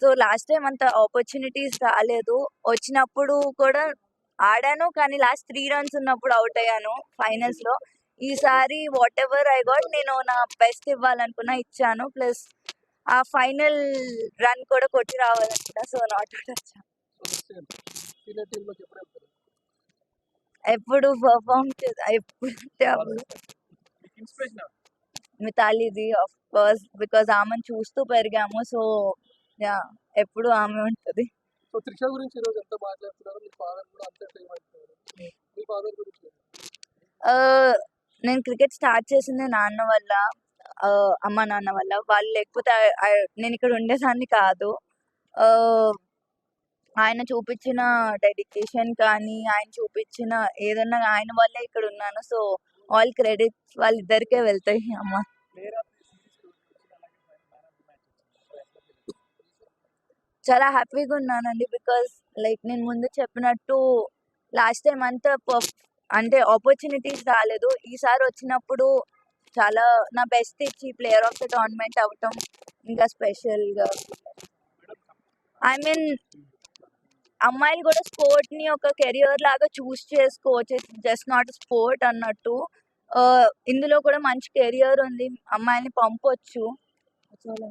So last time అంత opportunities రాలేదు. వచ్చినప్పుడు కూడా ఆడాను కానీ లాస్ట్ త్రీ రన్స్ ఉన్నప్పుడు అవుట్ అయ్యాను ఫైనల్స్లో. ఈసారి వాట్ ఎవర్ ఐ గాట్ నేను నా బెస్ట్ ఇవ్వాలనుకున్నా ఇచ్చాను. ప్లస్ ఆ ఫైనల్ రన్ కూడా కొట్టి రావాలనుకున్నా సో నాట్ అవుట్ వచ్చాను ఎప్పుడు పర్ఫామ్ ఎప్పుడు మితాలిది ఆఫ్ కోర్స్ బికాజ్ ఆమెను చూస్తూ పెరిగాము సో యా ఎప్పుడు ఆమె ఉంటుంది. సో త్రిష గురించి ఈరోజు ఎంత మాట్లాడుతున్నారు. మీ ఫాదర్ కూడా అంతే మీ ఫాదర్ గురించి నేను క్రికెట్ స్టార్ట్ చేసింది నాన్న వల్ల అమ్మ నాన్న వల్ల. వాళ్ళు లేకపోతే నేను ఇక్కడ ఉండేదాన్ని కాదు. ఆ, ఆయన చూపించిన డెడికేషన్ కానీ ఆయన చూపించిన ఏదన్నా ఆయన వల్లే ఇక్కడ ఉన్నాను. సో ఆల్ క్రెడిట్స్ వాళ్ళిద్దరికే వెళ్తాయి అమ్మ. చాలా హ్యాపీగా ఉన్నానండి. బికాస్ లైక్ నేను ముందు చెప్పినట్టు లాస్ట్ టైం అంతా అంటే ఆపర్చునిటీస్ రాలేదు. ఈసారి వచ్చినప్పుడు చాలా నా బెస్ట్ ఇచ్చి ప్లేయర్ ఆఫ్ ద టోర్నమెంట్ అవటం ఇంకా స్పెషల్గా. ఐ మీన్ అమ్మాయిలు కూడా స్పోర్ట్ని ఒక కెరియర్ లాగా చూస్ చేసుకోవచ్చు. జస్ట్ నాట్ స్పోర్ట్ అన్నట్టు. ఇందులో కూడా మంచి కెరియర్ ఉంది. అమ్మాయిని పంపొచ్చు. చాలా